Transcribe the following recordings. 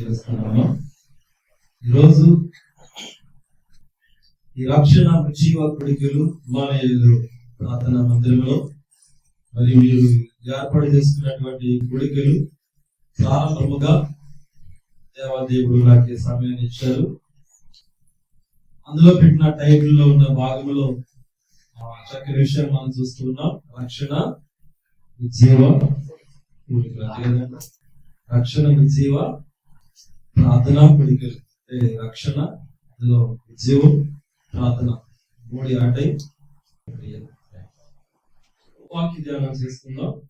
చేస్తున్నాము. ఈరోజు ఈ రక్షణ జీవ కొడుకులు మానవులు ప్రార్థన మందిరంలో. మరి మీరు ఏర్పాటు చేసుకున్నటువంటి కొడుకులు ప్రారంభముగా దేవాదేవుడు లాంటి సమయాన్ని ఇచ్చారు. అందులో పెట్టిన టైటిల్లో ఉన్న భాగంలో చక్కని విషయం మనం చూస్తున్నాం. రక్షణ జీవ రక్షణ జీవ ప్రార్థన కోరికలు అంటే రక్షణ అందులో జీవం ప్రార్థన మూడి ఆటై వాక్య ధ్యానం చేసుకుందాం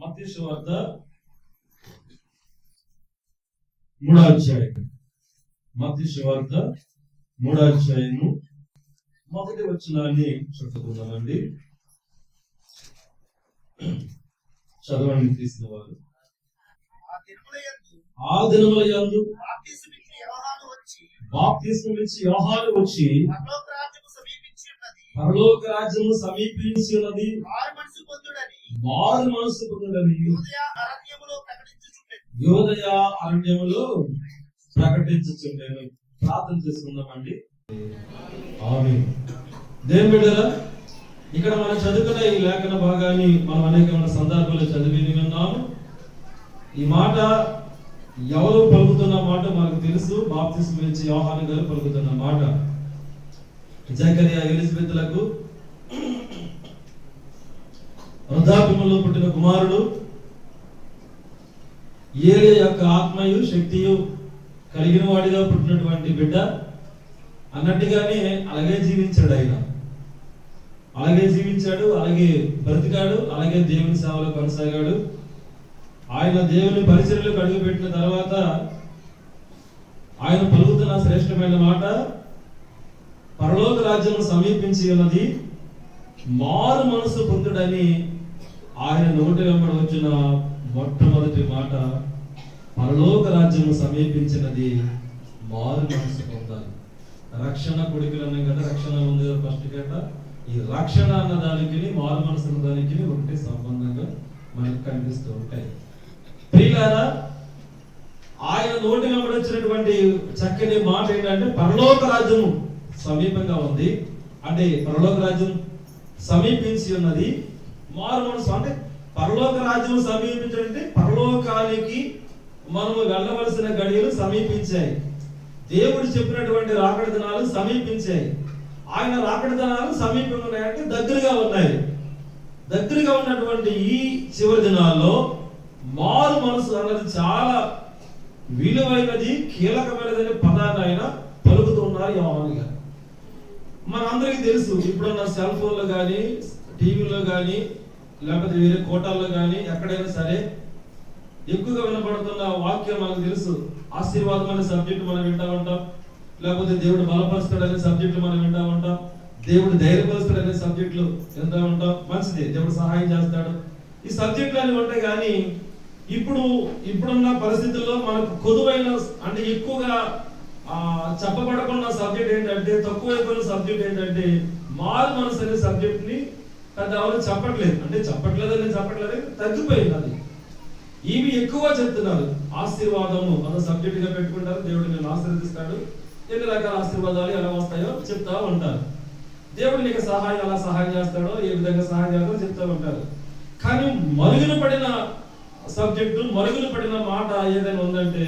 మత్స్య వార్త మూడో అధ్యాయం మత్స్య వార్త మూడో అధ్యాయము. మొదటి వచనాన్ని చదువుకుందామండి. చదవండి తీసిన వారు. ఆ దినముల యందు బాప్తిస్మం ఇచ్చి యోహాను వచ్చి పరలోక రాజ్యము సమీపించి ఉన్నది వారు మనసు పొందుడని వారు మనసు పొందడని యూదయ అరణ్యములో ప్రకటించుచుండెను. ప్రార్థన చేసుకుందామండి. ఆమె దేని బిడ్డరా ఇక్కడ మనం చదువుకున్న ఈ లేఖన భాగాన్ని మనం అనేకమైన సందర్భాల్లో చదివి విన్నాము ఈ మాట ఎవరు పలుకుతున్న మాట మనకు తెలుసు. బాప్తిస్ గురించి యోహాను గారు పలుకుతున్న మాట. జకరియా ఎలిజబెత్లకు వృద్ధాపంలో పుట్టిన కుమారుడు. ఏలియా యొక్క ఆత్మయు శక్తియు కలిగిన వాడిగా పుట్టినటువంటి బిడ్డ. అన్నట్టుగానే అలాగే జీవించాడు ఆయన. అలాగే జీవించాడు అలాగే బ్రతికాడు అలాగే దేవుని సేవలో కొనసాగాడు. ఆయన దేవుని పరిచర్యలకు అడుగుపెట్టిన తర్వాత ఆయన పలుకుతున్న శ్రేష్టమైన మాట పరలోక రాజ్యం సమీపించి ఉన్నది మారు మనసు పొందుడని ఆయన నోటి వెంబడి వచ్చిన మొట్టమొదటి మాట పరలోక రాజ్యం సమీపించినది మారు మనసు పొందాలి. రక్షణ కొడుకులు అన్నాం కదా రక్షణ ఉంది ఫస్ట్ కేట. ఈ రక్షణ అన్న దానికి మారు మనసు అన్న దానికి ఒకటి సంబంధంగా మనకు కనిపిస్తూ ఉంటాయి. ప్రియులారా ఆయన నోటి వచ్చినటువంటి చక్కని మాట ఏంటంటే పరలోక రాజ్యము సమీపంగా ఉంది. అంటే పరలోక రాజ్యం సమీపించి ఉన్నది. మారు మనసు అంటే పరలోక రాజ్యం సమీపించడంటే పరలోకానికి మనము వెళ్ళవలసిన గడియలు సమీపించాయి. దేవుడు చెప్పినటువంటి రాకడ దినాలు సమీపించాయి. ఆయన రాకడ దినాలు సమీపంగా ఉన్నాయంటే దగ్గరగా ఉన్నాయి. దగ్గరగా ఉన్నటువంటి ఈ చివరి దినాల్లో మారు మనసు అన్నది చాలా విలువైనది అనే పదాన్ని ఆయన పలుకుతున్నారు యోహాను గారు. మనందరికీ తెలుసు ఇప్పుడున్న సెల్ ఫోన్లో కానీ టీవీలో కానీ లేకపోతే వేరే కోటాల్లో కానీ ఎక్కడైనా సరే ఎక్కువగా వినపడుతున్న వాక్యం మనకు తెలుసు. ఆశీర్వాదం అనే సబ్జెక్ట్ మనం వింటా ఉంటాం. లేకపోతే దేవుడు బలపరుస్తాడు అనే సబ్జెక్టులు మనం వింటా ఉంటాం. దేవుడు ధైర్యపరుస్తాడు అనే సబ్జెక్టులు వింటా ఉంటాం. మంచిది దేవుడు సహాయం చేస్తాడు. ఈ సబ్జెక్టులు అని ఉంటాయి కానీ ఇప్పుడు ఇప్పుడున్న పరిస్థితుల్లో మనకు కొదువైన అంటే ఎక్కువగా చెప్పబడకున్న సబ్జెక్ట్ ఏంటంటే తక్కువైపోయిన సబ్జెక్ట్ ఏంటంటే మారు మనసు అనే సబ్జెక్ట్ని పెద్ద ఎవరు చెప్పట్లేదు. అంటే చెప్పట్లేదని చెప్పట్లేదు తగ్గిపోయింది అది. ఇవి ఎక్కువ చెప్తున్నారు ఆశీర్వాదము అన్న సబ్జెక్ట్గా పెట్టుకుంటారు. దేవుడు నేను ఆశీర్వదిస్తాడు. ఎన్ని రకాల ఆశీర్వాదాలు ఎలా వస్తాయో చెప్తా ఉంటారు. దేవుడు నీకు సహాయం ఎలా సహాయం చేస్తాడో ఏ విధంగా సహాయం చేస్తాడో చెప్తా ఉంటారు. కానీ మరుగున పడిన సబ్జెక్టు మరుగులు పడిన మాట ఏదైనా ఉందంటే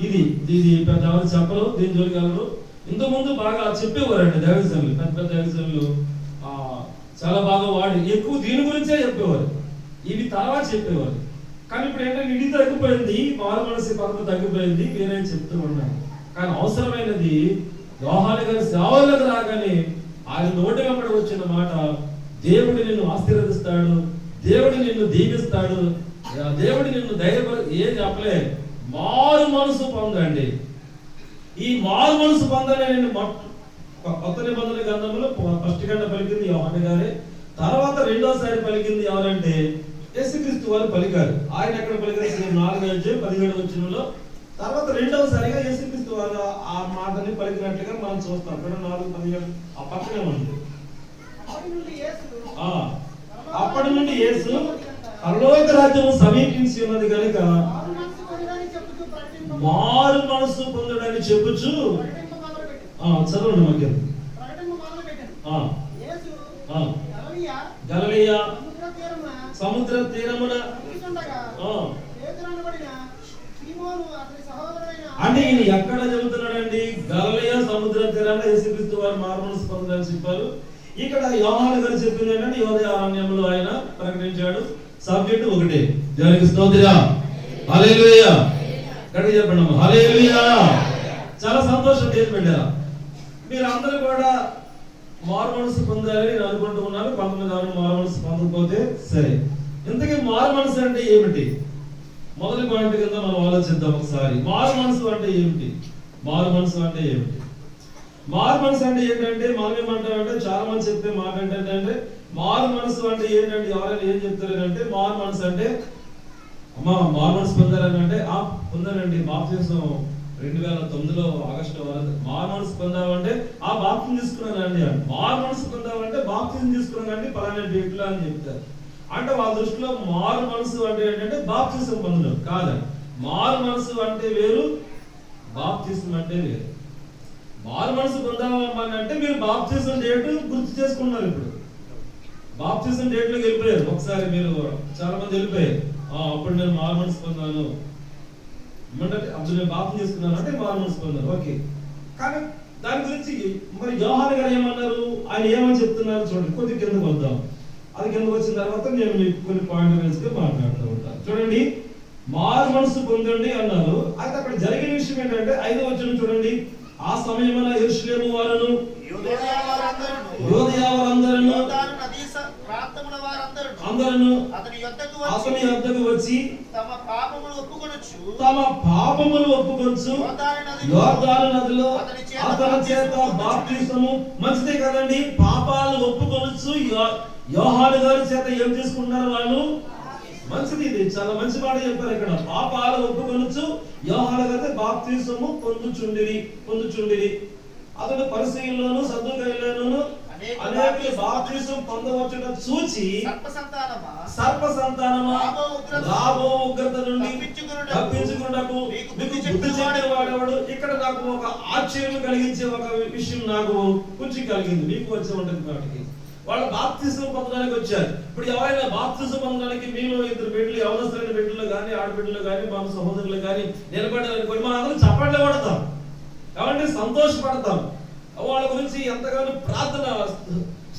ఇది ఇది పెద్ద ఎవరు చెప్పరు దీని జోలికి ఇంతకుముందు బాగా చెప్పేవారండి దైవజనులు పెద్ద పెద్ద దైవజనులు ఆ, చాలా బాగా వాడి ఎక్కువ దీని గురించే చెప్పేవారు. ఇవి తర్వాత చెప్పేవారు. కానీ ఇప్పుడు ఏంటంటే ఇది తగ్గిపోయింది మారు మనసు తగ్గిపోయింది వేరే చెప్తూ ఉన్నాను కానీ అవసరమైనది యోహాని గారి సేవలకు రాగానే ఆయన నోటి వెంబడి వచ్చిన మాట దేవుడు నిన్ను ఆశీర్వదిస్తాడు దేవుడు నిన్ను దీవిస్తాడు దేవుడు నిన్ను ధైర్యపరు ఏం చెప్పలే? మారు మనసు పొందండి. ఈ మారు మనసు పొందని నేను కొత్త నిబంధన గ్రంథంలో ఫస్ట్ గంట పలికింది యోహాను గారే. తర్వాత రెండోసారి పలికింది ఎవరంటే? యేసుక్రీస్తు వారు పలికారు. ఆయన ఎక్కడ పలికారు? నాలుగు అధ్యాయం పదిహేడు వచ్చినలో తర్వాత రెండవసారిగా యేసుక్రీస్తు వారు ఆ మాటని పలికినట్లుగా మనం చూస్తాం. అక్కడ నాలుగు పదిహేడు ఆ పక్కనే ఉంది. అప్పటి నుండి యేసు పరలోక రాజ్యము సమీపించి ఉన్నది కనుక మారు మనసు పొందడని చెప్పుచు. చదవండి మధ్య ప్రకటింప సముద్ర తీరమున. అంటే ఈయన ఎక్కడ చెబుతున్నాడండి? గలలియ సముద్ర తీరాన యేసుక్రీస్తు వారు మారుమనసు పొందాలని చెప్పారు. ఇక్కడ యోహాను గారు చెప్పింది ఏంటంటే యోధ అరణ్యంలో ఆయన ప్రకటించాడు. సబ్జెక్ట్ ఒకటే. దేవునికి స్తోత్ర హల్లెలూయా. గట్టిగా చెప్పండి అమ్మ చాలా సంతోషం చేసి పెట్టారా. మీరు అందరూ కూడా మారు మనసు పొందాలని నేను అనుకుంటూ ఉన్నాను కొంతమంది ఎవరు మారు మనసు పొందకపోతే సరే. ఇంతకీ మారు మనసు అంటే ఏమిటి? మొదటి పాయింట్ కింద మనం ఆలోచిద్దాం ఒకసారి. మారు మనసు అంటే ఏమిటి? మారు మనసు అంటే ఏమిటి? మారు మనసు అంటే ఏంటంటే మనం ఏమంటామంటే చాలా మంది చెప్పే మాట ఏంటంటే మారు మనసు అంటే ఏంటంటే ఎవరైనా ఏం చెప్తారు అంటే మారు మనసు అంటే అమ్మ మారు మనసు పొందారని అంటే ఆ పొందానండి బాప్తిసం రెండు వేల తొమ్మిదిలో ఆగస్టు వరకు. మారు మనసు పొందామంటే ఆ బాప్తిని తీసుకున్నానండి మారు మనసు పొందామంటే బాప్తిని తీసుకున్నానండి పలానా డేట్లో అని చెప్తారు. అంటే వాళ్ళ దృష్టిలో మారు మనసు అంటే ఏంటంటే బాప్తిసం పొందడం కాదండి. మారు మనసు అంటే వేరు బాప్తిసం అంటే వేరు. మారు మనసు పొందామని అంటే మీరు బాప్తిజం డేట్ గుర్తు చేసుకున్నారు ఇప్పుడు. బాప్తిజం డేట్లోకి వెళ్ళిపోయారు. ఒకసారి మీరు చాలా మంది వెళ్ళిపోయారు అప్పుడు నేను మారు మనసు పొందాను. ఏమంటే అప్పుడు నేను బాప్తి చేసుకున్నాను అంటే మారు మనసు పొందాను. ఓకే. కానీ దాని గురించి మరి యోహాన్ గారు ఏమన్నారు? ఆయన ఏమని చెప్తున్నారు చూడండి. కొద్ది కిందకు వద్దాం. అది కిందకు వచ్చిన తర్వాత నేను మీకు కొన్ని పాయింట్ వేసుకుని మాట్లాడుతూ ఉంటాను చూడండి. మారు మనసు పొందండి అన్నారు. అయితే అక్కడ జరిగిన విషయం ఏంటంటే ఐదో వచ్చిన చూడండి. ఆ సమయమున యెరూషలేము వారును యూదయ వారందరును అందరును అతని యొద్దకు వచ్చి తమ పాపములు ఒప్పుకొనొచ్చు. తమ పాపములు ఒప్పుకొచ్చు యోర్దాను నదిలో అతని చేత బాప్తిసము మంచిదే కదండి. పాపాలు ఒప్పుకొనొచ్చు. యోహాను గారి చేత ఏం తీసుకుంటున్నారు వాళ్ళు? మంచిది. ఇది చాలా మంచి మాట చెప్పారు ఇక్కడ. పాపాలు ఒప్పుకొనొచ్చు. గారి బాప్తిసము పొందుచుండిరి పొందుచుండిరి. అతడు పరిశీలనలోను సద్దుకైలోను అనేక బాప్తిసం పొందవచ్చుట చూచి సర్ప సంతానమా రాబో ఉగ్రత నుండి మీకు బుద్ధి వాడెవడు ఇక్కడ నాకు ఒక ఆశ్చర్యం కలిగించే ఒక విషయం నాకు కొంచెం కలిగింది. మీకు వచ్చే ఉంటుంది వాటికి వాళ్ళు బాప్తిజం పొందడానికి వచ్చారు. ఇప్పుడు ఎవరైనా బాప్తిజం పొందడానికి మీలో ఇద్దరు బిడ్డలు యవనస్తులైన బిడ్డలు కానీ ఆడబిడ్డలు కానీ మా సహోదరులు కానీ నిలబడాలనుకోండి మనం అందరం చప్పట్లు పడతాం కాబట్టి సంతోషపడతాం. వాళ్ళ గురించి ఎంతగానో ప్రార్థన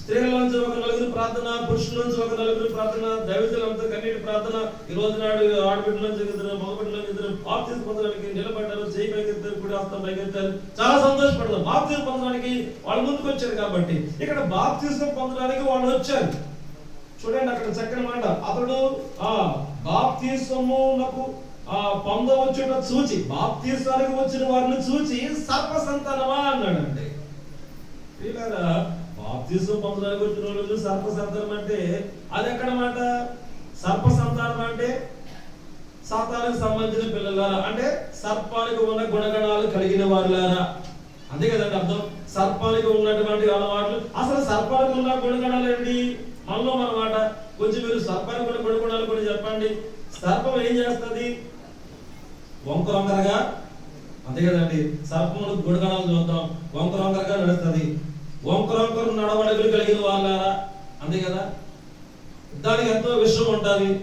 స్త్రీలలోంచి ఒక నలుగురు ప్రార్థన పురుషుల నుంచి ఒక నలుగురు ప్రార్థన దైవజలంతా కన్నీటి ప్రార్థన. ఈ రోజు నాడు ఆడబిడ్డలోంచి ఇద్దరు ఎదురు నుంచి ఇద్దరు పొందడానికి నిలబడ్డారు చేయి పైకెత్తారు కుడి హస్తం పైకెత్తారు చాలా సంతోషపడతారు బాప్తిజం పొందడానికి వాళ్ళ ముందుకు వచ్చారు కాబట్టి ఇక్కడ బాప్తిజం పొందడానికి వాళ్ళు వచ్చారు. చూడండి అక్కడ చక్కని మాట. అతడు ఆ బాప్తిసమునకు ఆ పొందవచ్చుట చూచి బాప్తీసానికి వచ్చిన వారిని చూచి సర్వసంతానమా అన్నాడండి. ప్రియులారా బాప్తిజం పొందడానికి వచ్చిన రోజు సర్ప సంతానం అంటే అది ఎక్కడ మాట? సర్ప సంతానం అంటే సాతానికి సంబంధించిన పిల్లలారా? అంటే సర్పానికి ఉన్న గుణగణాలు కలిగిన వారులారా? అంతే కదండి అర్థం. సర్పానికి ఉన్నటువంటి అలవాట్లు. అసలు సర్పానికి ఉన్న గుణగణాలు ఏంటి? మనలో అన్నమాట కొంచెం మీరు సర్పానికి ఉన్న గుణగణాలు కూడా చెప్పండి. సర్పం ఏం చేస్తుంది? వంకర వంకరగా? అంతే కదండి. సర్పములు గుణగణాలు చూద్దాం. వంకర వంకరగా నడుస్తుంది. వంకర వంకర నడవడికలు కలిగిన వాళ్ళారా? అంతే కదా? దానికి ఎంతో విషయం ఉంటుంది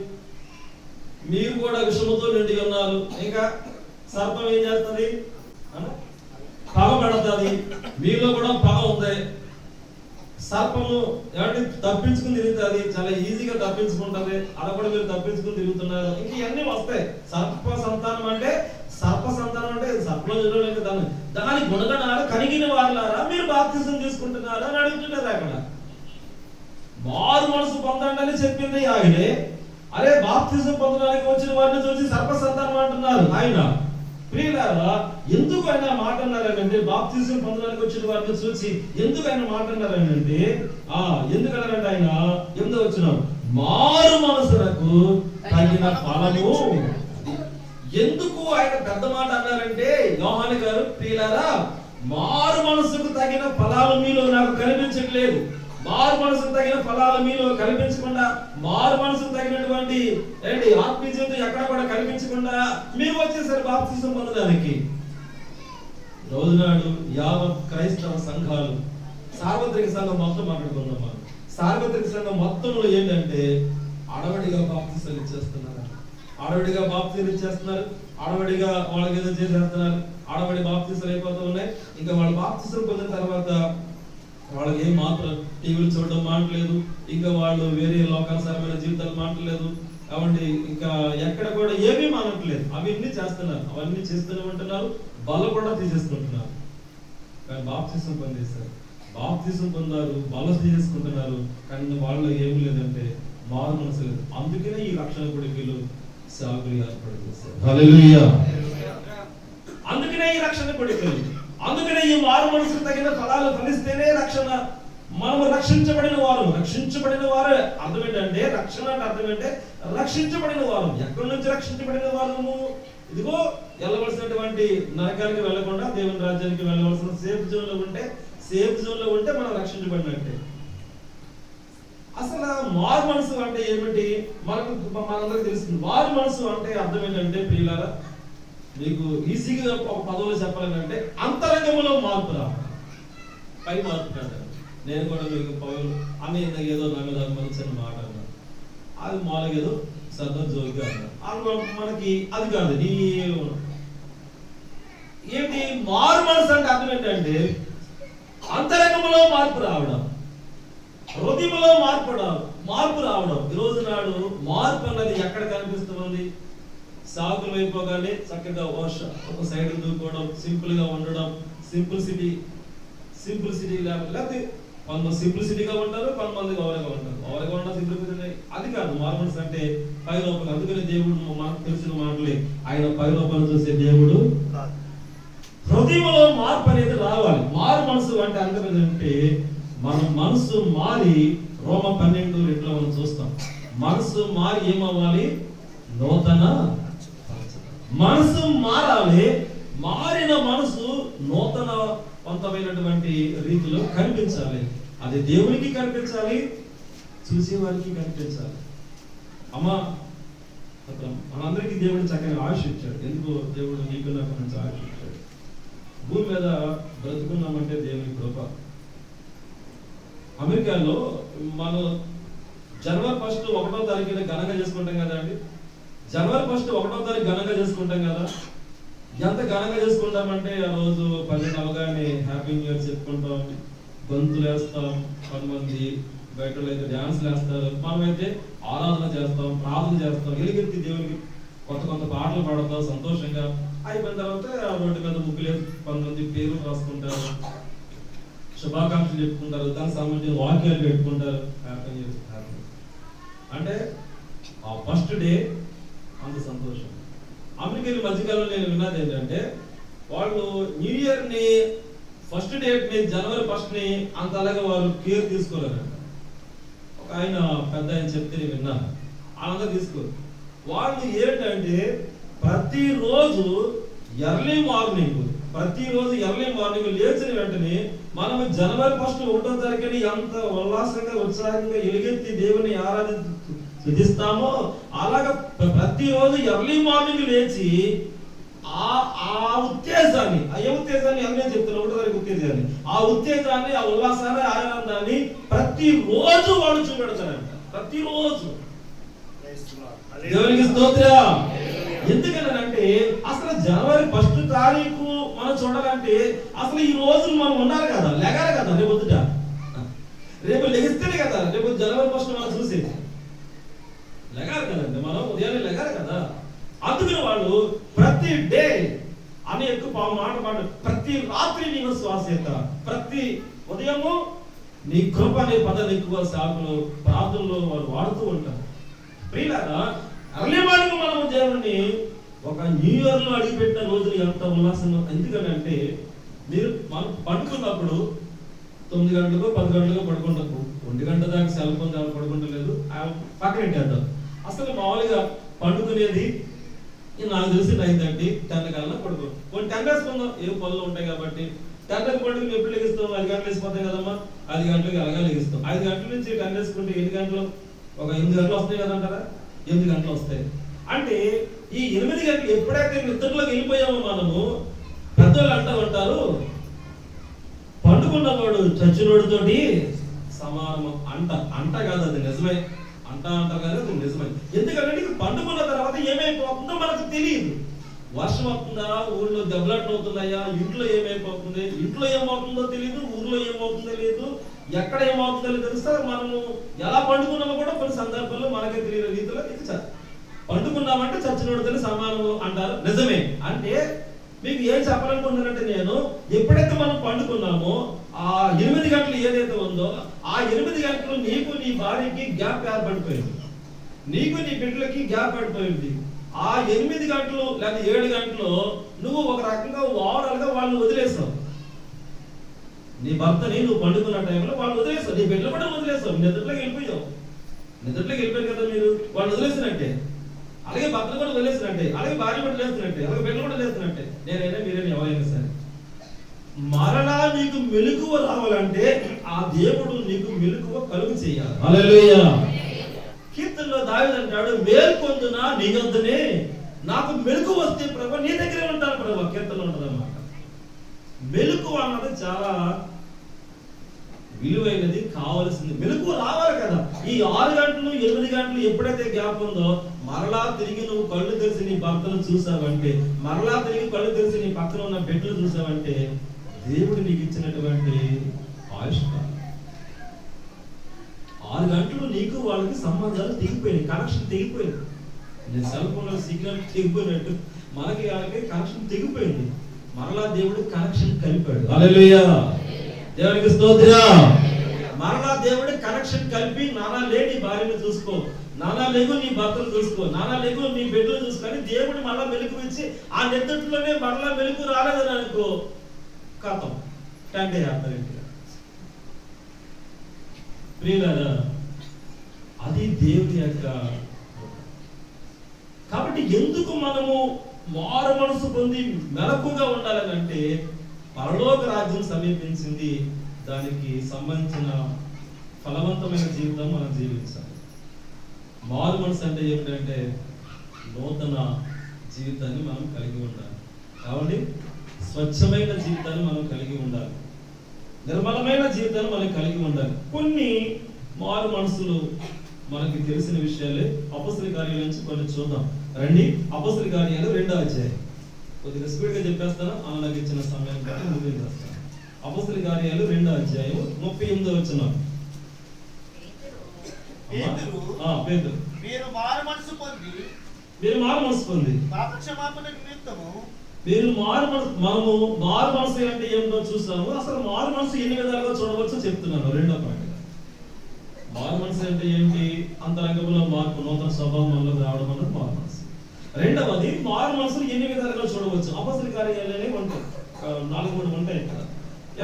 మీరు కూడా విషముతో నిండి ఉన్నారు. ఇంకా సర్పం ఏం చేస్తుంది? పగ పడుతుంది. మీలో కూడా పగ ఉంది. సర్పము ఎవరిని తప్పించుకుని తిరుగుతుంది? చాలా ఈజీగా తప్పించుకుంటుంది. అలా కూడా మీరు తప్పించుకుని తిరుగుతున్నారు. ఇంక ఇవన్నీ వస్తాయి. సర్ప సంతానం అంటే సర్ప సంతానం అంటే సర్పంలో చూడలేదు దాని దాని గుణగణాలు కలిగిన వాళ్ళారా మీరు బాప్తిజం తీసుకుంటున్నారా అని అడుగుతున్నారు అక్కడ. మారు మనసు పొందండి అని చెప్పింది ఆయనే. అరే బాప్తిజం పొందడానికి వచ్చిన వారిని చూసి సర్ప సంతానం అంటున్నారు ఆయన. ప్రియులారా ఎందుకు ఆయన మాట అన్నారంటే బాప్తిజం పొందడానికి వచ్చిన వారిని చూసి ఎందుకు ఆయన మాట అన్నారంటే ఆ ఎందుకు అన్నారంటే ఆయన? ఎందు వచ్చిన మారు మనసులకు తగిన ఫలము ఎందుకు ఆయన పెద్ద మాట అన్నారంటే యోహాని గారు ప్రియులారా మారు మనసుకు తగిన ఫలాలు మీలో నాకు కనిపించట్లేదు. మారు మనసుకు తగిన ఫలాలు మీలో కనిపించకుండా మారు మనసుకు తగినటువంటి ఏంటి ఆత్మీయ ఎక్కడ కూడా కనిపించకుండా మీరు వచ్చేసరి బాప్తిసం పొందడానికి. రోజునాడు యావత్ క్రైస్తవ సంఘాలు సార్వత్రిక సంఘం మొత్తం మాట్లాడుకుందాం మనం. సార్వత్రిక సంఘం మొత్తంలో ఏంటంటే అడవడిగా బాప్తిసాలు ఇచ్చేస్తున్నారు. అడవడిగా బాప్తీలు ఇచ్చేస్తున్నారు. అడవడిగా వాళ్ళకి ఏదో చేసేస్తున్నారు. అడవడి బాప్తీసులు అయిపోతూ ఉన్నాయి. ఇంకా వాళ్ళ బాప్తీసులు పొందిన తర్వాత వాళ్ళకి ఏం మాత్రం టీవీలు చూడడం మానట్లేదు ఇంకా వాళ్ళు వేరే లోకానుసారమైన జీవితాలు మానట్లేదు కాబట్టి ఇంకా ఎక్కడ కూడా ఏమీ మానట్లేదు అవన్నీ చేస్తున్నారు. అవన్నీ చేస్తూనే ఉంటున్నారు. బల కూడా తీసేసుకుంటున్నారు. కానీ బాప్తీసం పొందేశారు. బాప్తీసం పొందారు బల తీసేసుకుంటున్నారు. కానీ వాళ్ళు ఏం లేదంటే మారు మనసు లేదు. అందుకనే ఈ రక్షణ కూడా వీళ్ళు అందుకనే ఈ రక్షణ కొడుకులు అందుకనే ఈ మారు మనసుకు తగిన ఫలాలు ఫలిస్తేనే రక్షణ. మనము రక్షించబడిన వారు రక్షించబడిన వారు. అర్థం ఏంటంటే రక్షణ అంటే అర్థం ఏంటంటే రక్షించబడిన వారు. ఎక్కడి నుంచి రక్షించబడిన వారము? ఇదిగో వెళ్ళవలసినటువంటి నరకానికి వెళ్ళకుండా దేవుని రాజ్యానికి వెళ్ళవలసిన సేఫ్ జోన్లో ఉంటే సేఫ్ జోన్లో ఉంటే మనం రక్షించబడినట్టే. అసలు మారు మనసు అంటే ఏమిటి? మనకు మనందరికి తెలుస్తుంది. మారు మనసు అంటే అర్థం ఏంటంటే ప్రియులారా మీకు ఈజీగా ఒక పదవులు చెప్పాలంటే అంతరంగంలో మార్పు రావాలి. పై మార్పు కాదు. నేను కూడా మీకు పౌరులు అని ఏదో నా మీద మంచి మాట అన్నా. అది మామూలుగా ఏదో సర్ద జోగిగా అన్నా. మనకి అది కాదు నీ ఏంటి మారు మనసు అంటే అర్థం ఏంటంటే అంతరంగంలో మార్పు రావడం. హృదయంలో మార్పు రావడం మార్పు రావడం. ఈ రోజు నాడు మార్పు అన్నది ఎక్కడ కనిపిస్తుంది? సాకులు అయిపోగానే చక్కగా వర్ష ఒక సైడ్ దూకోవడం సింపుల్గా ఉండడం సింప్లిసిటీ సింప్లిసిటీ లేకపోతే కొంతమంది సింప్లిసిటీగా ఉంటారు కొంతమంది ఓవర్గా ఉంటారు. ఓవర్గా ఉన్న సింప్లిసిటీ అది కాదు. మార్మల్స్ అంటే పై లోపల. అందుకనే దేవుడు మనకు తెలిసిన మాటలే. ఆయన పై లోపల చూసే దేవుడు హృదయంలో మార్పు అనేది రావాలి. మారు మనసు అంటే అర్థం ఏంటంటే మన మనసు మారి రోమ పన్నెండు రెండులో మనం చూస్తాం. మనసు మారి ఏమవ్వాలి? నూతన మనసు మారాలి. మారిన మనసు నూతన వంతమైనటువంటి రీతిలో కనిపించాలి. అది దేవునికి కనిపించాలి చూసేవారికి కనిపించాలి. అమ్మా అక్కడ మనందరికీ దేవుడు చక్కని ఆశ ఇచ్చాడు. ఎందుకు దేవుడు నీకు నాకు మంచి ఆశించాడు ఇచ్చాడు. భూమి మీద బ్రతుకున్నామంటే దేవుని కృప. అమెరికాలో మనం జనవరి ఫస్ట్ ఒకటో తారీఖున ఘనంగా చేసుకుంటాం కదా అండి? జనవరి ఫస్ట్ ఒకటో తారీఖు ఘనంగా చేసుకుంటాం కదా? ఎంత ఘనంగా చేసుకుంటామంటే ఆ రోజు పన్నెండు అవగానే హ్యాపీ న్యూ ఇయర్ చెప్పుకుంటాం గొంతులు వేస్తాం కొంతమంది బయట అయితే డ్యాన్స్లు వేస్తారు మనమైతే ఆరాధన చేస్తాం ప్రార్థన చేస్తాం ఎలుగెత్తి దేవునికి కొత్త కొత్త పాటలు పాడతాం సంతోషంగా. అయిపోయిన తర్వాత రోడ్డు మీద ముగ్గులు కొంతమంది పేర్లు రాసుకుంటారు. శుభాకాంక్షలు చెప్పుకుంటారు దానికి సంబంధించిన వాక్యాలు పెట్టుకుంటారు ప్రార్థన చేస్తారు. అంటే ఆ ఫస్ట్ డే అంత సంతోషం. అమెరికన్ మధ్యకాలంలో నేను విన్నది ఏంటంటే వాళ్ళు న్యూ ఇయర్ని ఫస్ట్ డేట్ని జనవరి ఫస్ట్ని అంత అలాగే వారు కేర్ తీసుకోలేరంట ఒక ఆయన పెద్ద ఆయన చెప్తే నేను విన్నాను అలాగే తీసుకోరు. వాళ్ళు ఏంటంటే ప్రతిరోజు ఎర్లీ మార్నింగ్ ప్రతిరోజు ఎర్లీ మార్నింగ్ లేచిన వెంటనే మనం జనవరి ఫస్ట్ ఒకటో తారీఖుని ఎంత ఉల్లాసంగా ఉత్సాహంగా ఎలుగెత్తి దేవుని ఆరాధి స్థుతిస్తామో అలాగ ప్ర- ప్రతిరోజు ఎర్లీ మార్నింగ్ లేచి ఆ ఆ ఉత్తేజాన్ని ఆ ఏ ఉత్తేజాన్ని? అన్నీ చెప్తున్నా ఒకటో తారీఖు ఉత్తేజాన్ని. ఆ ఉత్తేజాన్ని ఆ ఉల్లాసాన్ని ఆనందాన్ని ప్రతిరోజు వాళ్ళు చూపెడతారంట ప్రతిరోజు. దేవునికి స్తోత్రం. ఎందుకనంటే అసలు జనవరి ఫస్ట్ తారీఖు మనం చూడాలంటే అసలు ఈ రోజు మనం ఉన్నారు కదా లెగాలి కదా రేపు వద్దుట రేపు లెగిస్తేనే కదా రేపు జనవరి ఫస్ట్ మనం చూసేది. లెగాలి కదండి మనం ఉదయాన్నే లెగాలి కదా? అందుకని వాళ్ళు ప్రతి డే అని ఎక్కువ పా- మాట మాట ప్రతి రాత్రి నేను శ్వాస ప్రతి ఉదయము నీ కృప అనే పదాలు ఎక్కువ సాగులో ప్రార్థనలో వారు వాడుతూ ఉంటారు. ప్రియులారా అర్లీ మార్నింగ్ మనం దేవుని ఒక న్యూ ఇయర్లో అడిగిపెట్టిన రోజులు ఎంత ఉల్లాసంగా ఎందుకంటే మీరు మనం పడుకున్నప్పుడు తొమ్మిది గంటలకు పది గంటలకు పడుకుంటాము. ఒంటి గంట దాకా సెల్ ఫోన్ దాకా పడుకుంటలేదు ఆ పక్కన పెట్టేద్దాం. అసలు మామూలుగా పండుకునేది నాకు తెలిసి నైన్ థర్టీ టెన్ కల్లా పడుకో కొన్ని టెన్ వేసుకుందాం ఏ పనులు ఉంటాయి కాబట్టి గంటకు పండుగ ఎప్పుడు లెగిస్తాం? ఐదు గంటలు వేసిపోతాయి కదమ్మా. ఐదు గంటలకి అలాగే లెగిస్తాం. ఐదు గంటల నుంచి టెన్ వేసుకుంటే ఎన్ని గంటలు? ఒక ఎనిమిది గంటలు వస్తాయి కదంటారా? ఎనిమిది గంటలు వస్తాయి. అంటే ఈ ఎనిమిది గంటలు ఎప్పుడైతే నిద్రలోకి వెళ్ళిపోయామో మనము పెద్దోళ్ళు అంటూ ఉంటారు పండుకున్నవాడు చచ్చినోడితోటి సమానము అంట అంట కాదు అది నిజమే. అంట అంట కాదు అది నిజమే. ఎందుకంటే నీకు పండుకున్న తర్వాత ఏమైపోతుందో మనకు తెలియదు. వర్షం అవుతుందా ఊళ్ళో దెబ్బలాట్లు అవుతున్నాయా? ఇంట్లో ఏమైపోతుంది? ఇంట్లో ఏమవుతుందో తెలియదు ఊర్లో ఏమవుతుందో లేదు ఎక్కడ ఏమవుతుందో తెలియదు మనము ఎలా పండుకున్నామో కూడా కొన్ని సందర్భాల్లో మనకే తెలియని రీతిలో ఇది పండుకున్నామంటే చచ్చినోడితో సమానము అంటారు. నిజమే. అంటే మీకు ఏం చెప్పాలనుకుంటున్నానంటే నేను ఎప్పుడైతే మనం పండుకున్నామో ఆ ఎనిమిది గంటలు ఏదైతే ఉందో ఆ ఎనిమిది గంటలు నీకు నీ భార్యకి గ్యాప్ ఏర్పడిపోయింది. నీకు నీ బిడ్డలకి గ్యాప్ పడిపోయింది ఆ ఎనిమిది గంటలు లేదా ఏడు గంటలు నువ్వు ఒక రకంగా ఓవరాల్గా వాళ్ళని వదిలేసావు. నీ భర్తని నువ్వు పండుకున్న టైంలో వాళ్ళు వదిలేసావు. నీ బిడ్డలు కూడా వదిలేసావు. నిద్రలోకి వెళ్ళిపోయావు. నిద్రలోకి వెళ్ళిపోయారు కదా మీరు? వాళ్ళు వదిలేసినట్టే. అలాగే భర్తలు కూడా వదిలేసినట్టే. అలాగే భార్య కూడా లేస్తున్నట్టే అలాగే బిడ్డలు కూడా లేస్తున్నట్టే నేనైనా మీరైనా ఎవరైనా సరే మరలా నీకు మెలకువ రావాలంటే ఆ దేవుడు నీకు మెలకువ కలుగు చేయాలి. కీర్తనలో దావీదు అంటాడు మేల్కొందున నీ యొద్దనే? నాకు మెలకు వస్తే ప్రభు నీ దగ్గరే ఉంటాను ప్రభు. కీర్తనలో ఉంటుంది అన్నమాట మెలకు అన్నది చాలా విలువైనది కావలసింది. మెలకు రావాలి కదా. ఈ ఆరు గంటలు ఎనిమిది గంటలు ఎప్పుడైతే గ్యాప్ ఉందో మరలా తిరిగి నువ్వు కళ్ళు తెరిచి నీ భర్తను చూసావంటే మరలా తిరిగి కళ్ళు తెరిచి నీ పక్కన ఉన్న బిడ్డలు చూసావంటే దేవుడు నీకు ఇచ్చినటువంటి ఆయుష్కాలం. ఆరు గంటలు నీకు వాళ్ళకి సంబంధాలు తెగిపోయినాయి కనెక్షన్ తెగిపోయింది. నేను సెల్ ఫోన్ సిగ్నల్ తెగిపోయినట్టు మనకి వాళ్ళకి కనెక్షన్ తెగిపోయింది. మరలా దేవుడు కనెక్షన్ కలిపాడు. హల్లెలూయా దేవునికి స్తోత్ర. మరలా దేవుడు కనెక్షన్ కలిపి నానా లేని భార్యను చూసుకో. నానా లేగు నీ భర్తను చూసుకో. నానా లేగు నీ బిడ్డలు చూసుకో. అని దేవుడు మళ్ళా మెలకు ఇచ్చి ఆ నెత్తట్లోనే మరలా మెలకు రాలేదని అనుకో. కథం టెంటే చేస్తారు ప్రియులారా అది దేవుని యొక్క కాబట్టి ఎందుకు మనము మారు మనసు పొంది మెలకుగా ఉండాలని అంటే పరలోక రాజ్యం సమీపించింది. దానికి సంబంధించిన ఫలవంతమైన జీవితం మనం జీవించాలి. మారు మనసు అంటే ఏమిటంటే నూతన జీవితాన్ని మనం కలిగి ఉండాలి. కాబట్టి స్వచ్ఛమైన జీవితాన్ని మనం కలిగి ఉండాలి. నిర్మలమైన జీవితాన్ని మనం కలిగి ఉండాలి. కొన్ని మారు మనసులు మనకి తెలిసిన విషయాలే అపసరి కార్యాల నుంచి కొన్ని చూద్దాం. రండి. అపసరి కార్యాలు రెండో అధ్యాయం. కొద్దిగా స్పీడ్గా చెప్పేస్తాను. ఆమె నాకు ఇచ్చిన సమయం బట్టి ముందుకు చేస్తాను అపసరి కార్యాలు రెండో అధ్యాయం ముప్పై ఎనిమిదో వచ్చిన మీరు మారు మనసు పొంది మీరు మారు మనసు పొంది. పాపక్షమాపణ నిమిత్తము మీరు మారు మనసు మనము మారు మనసు అంటే ఏమిటో చూసాము. అసలు మారు మనసు ఎన్ని విధాలుగా చూడవచ్చో చెప్తున్నాను. రెండో పాయింట్. మారు మనసు అంటే ఏంటి అంతరంగంలో మార్పు నూతన స్వభావం మనలో రావడం అన్నది మారు రెండవది మారు మనసులు ఎన్ని విధాలుగా చూడవచ్చు? అపసరి కార్యాలయాలే ఉంటాయి. నాలుగు మూడు ఉంటాయి ఇక్కడ.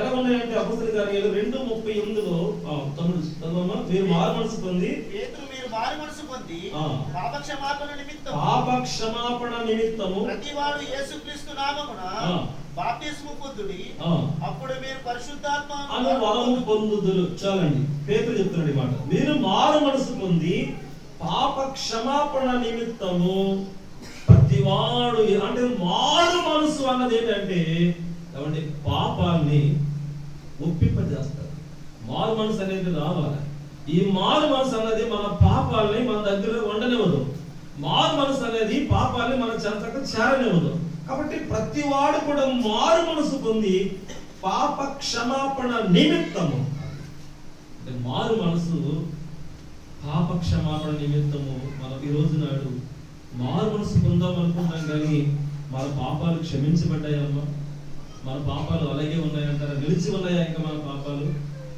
ఎలా ఉన్నాయంటే అపసరి కార్యాలు రెండు ముప్పై ఎనిమిదిలో తమ్ముడు చదవమ్మా. మీరు మారు మనసు పొంది పేతురు మీరు మారు మనసు పొంది. పాపక్షమాపణ క్షమాపణ నిమిత్తము ప్రతివాడు యేసుక్రీస్తు నామమున. బాప్తిస్ము పొందుడి. అప్పుడు మీరు పరిశుద్ధాత్మ పొందుదురు. చాలండి. చెప్తున్నాడు మాట. మీరు మారు మనసు పొంది పాప క్షమాపణ నిమిత్తము ప్రతివాడు అంటే మారు మనసు అన్నది ఏంటంటే ఏమంటే పాపాన్ని ఒప్పింపజేస్తారు. మారు మనసు అనేది రావాలి. ఈ మారు మనసు అన్నది మన పాపాలని మన దగ్గర ఉండనివ్వదు. మారు మనసు అనేది పాపాలని మన చెంతక చేరనివ్వదు. కాబట్టి ప్రతి వాడు కూడా మారు మనసు పొంది పాప క్షమాపణ నిమిత్తము. అంటే మారు మనసు పాప క్షమాపణ నిమిత్తము. మనం ఈ రోజు నాడు మారు మనసు పొందాం అనుకుంటాం కానీ మన పాపాలు క్షమించబడ్డాయమ్మా మన పాపాలు అలాగే ఉన్నాయంటారా నిలిచి ఉన్నాయా ఇంకా మన పాపాలు?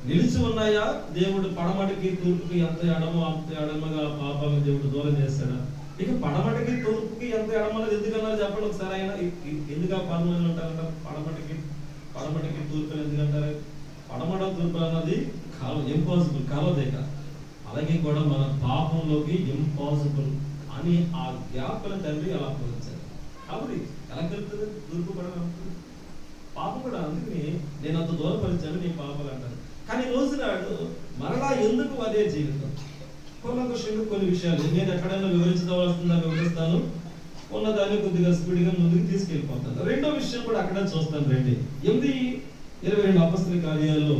నిలిచి ఉన్నాయా? దేవుడు పడమటికి తూర్పుకి ఎంత ఎడమో అంత ఎడమగా పాపాలను దేవుడు దూరం చేస్తాడా? ఇక పడమటికి తూర్పుకి ఎంత ఎడమన్నది ఎందుకన్నారు చెప్పండి ఒకసారి ఆయన? ఎందుకు ఆ పదములు అంటారంట? పడమటికి పడమటికి తూర్పు ఎందుకంటారు పడమట తూర్పు అన్నది కాలం ఇంపాసిబుల్ కాలదేక. అలాగే కూడా మన పాపంలోకి ఇంపాసిబుల్ అని ఆ జ్ఞాపన తండ్రి అలా పోల్చారు కాబట్టి ఎలా కలుగుతుంది తూర్పు పడమటి పాపం కూడా అందుకని నేను అంత దూరపరిచాను నీ పాపాలు అంటారు కానీ రోజు నాడు మరలా ఎందుకు అదే జీవితం? కొన్ని విషయాలు కొన్ని విషయాలు. నేను ఎక్కడైనా వివరించవలసిందా వివరిస్తాను. ఉన్నదాన్ని కొద్దిగా స్పీడ్గా ముందుకు తీసుకెళ్ళిపోతాను. రెండో విషయం కూడా అక్కడ చూస్తాను రండి. ఎనిమిది ఇరవై రెండు అపస్తుల కార్యాల్లో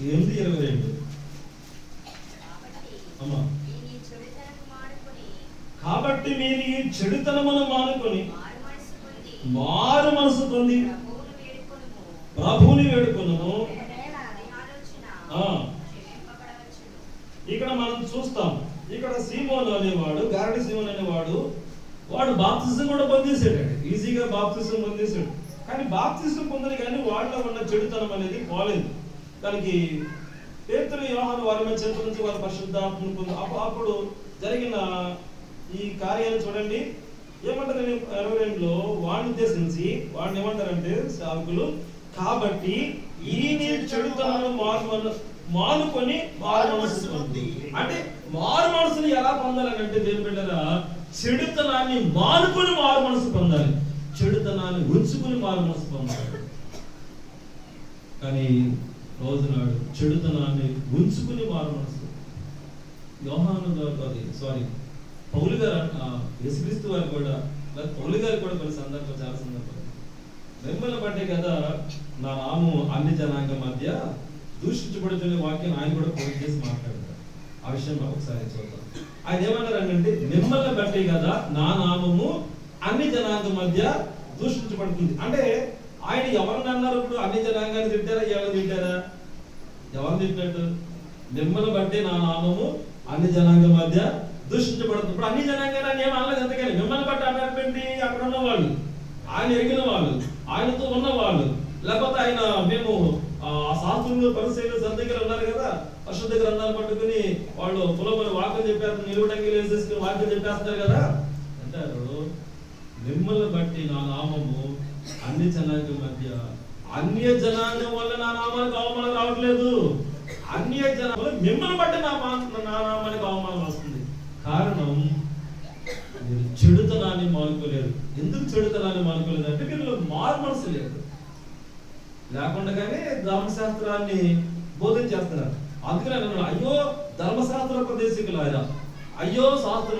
ఎనిమిది ఇరవై రెండు. అమ్మా. కాబట్టి మీరు ఈ చెడుతనమును మానుకొని మారు మనసు పొంది ప్రభువుని వేడుకున్నాము ఇక్కడ మనం చూస్తాం. ఇక్కడ సీమోన్ అనేవాడు గారడి సీమోన్ అనేవాడు వాడు బాప్తిజం కూడా పొందేశాడు ఈజీగా బాప్తిజం పొందేశాడు. కానీ బాప్తిజం పొందని కానీ వాళ్ళలో ఉన్న చెడుతనం అనేది పోలేదు. దానికి పేతులు యోహాను వారి మీద చేతుల నుంచి వారి పరిశుద్ధాత్మను అప్పుడు అప్పుడు జరిగిన ఈ కార్యాలు చూడండి. ఏమంటారు ఇరవై రెండులో వాడిని ఉద్దేశించి వాడిని ఏమంటారంటే సేవకులు కాబట్టి ఈ నీ మారు మానుకొని మారు మనసు అంటే మారు మనసుని ఎలా పొందాలని అంటే దేని బిడ్డరా చెడుతనాన్ని మానుకొని మారు మనసు పొందాలి. చెడుతనాన్ని ఉంచుకుని మారు మనసు పొందాలి. కానీ రోజునాడు చెడుతనాన్ని ఉంచుకుని మారు మనసు యోహాను గారు అది సారీ పౌలు గారు ఆ, యేసుక్రీస్తు వారు కూడా లేదా పౌలు గారు కూడా కొన్ని సందర్భం చాలా సందర్భాలు. మిమ్మల్ని బట్టే కదా నా నాము అన్ని జనాంగ మధ్య దూషించబడుతున్న వాక్యం ఆయన కూడా పోటీ చేసి మాట్లాడతారు ఆ విషయం ఒకసారి చూద్దాం ఆయన ఏమన్నారంటే మిమ్మల్ని బట్టే కదా నా నామము అన్ని జనాంగ మధ్య దూషించబడుతుంది. అంటే ఆయన ఎవరిని అన్నారు ఇప్పుడు? అన్ని జనాంగాన్ని తిట్టారా? ఎవరు తిట్టారా? ఎవరు తిట్టినట్టు? మిమ్మల్ని బట్టే నా నామము అన్ని జనాంగం మధ్య దూషించబడుతుంది. ఇప్పుడు అన్ని జనాంగాన్ని ఏం అనలేదు ఎందుకని మిమ్మల్ని బట్టి అన్నటువంటి అక్కడ ఉన్న వాళ్ళు ఆయన ఎరిగిన వాళ్ళు ఆయనతో ఉన్న వాళ్ళు లేకపోతే ఆయన మేము ఆ శాస్త్రులు పరిశీలి దగ్గర ఉన్నారు కదా పరిశుద్ధ గ్రంథాలు పట్టుకుని వాళ్ళు పొలమని వాక్యం చెప్పేస్తారు నిలువటంగి వేసేసుకుని వాక్యం చెప్పేస్తారు కదా అంటారు మిమ్మల్ని బట్టి నా నామము అన్ని జనాంగం మధ్య అన్య జనాంగం వల్ల నా నామానికి అవమానం రావట్లేదు. అన్య జనాలు మిమ్మల్ని బట్టి నా మా- నా నామానికి అవమానం చెడుతనాన్ని మానుకోలేరు ఎందుకు చెడుతనాన్ని మానుకోలేదు అంటే వీళ్ళు మారు మనసు లేదు లేకుండానే ధర్మశాస్త్రాన్ని బోధన చేస్తున్నారు. అందుకనే అన్నాడు అయ్యో ధర్మశాస్త్ర ఆయన. అయ్యో శాస్త్ర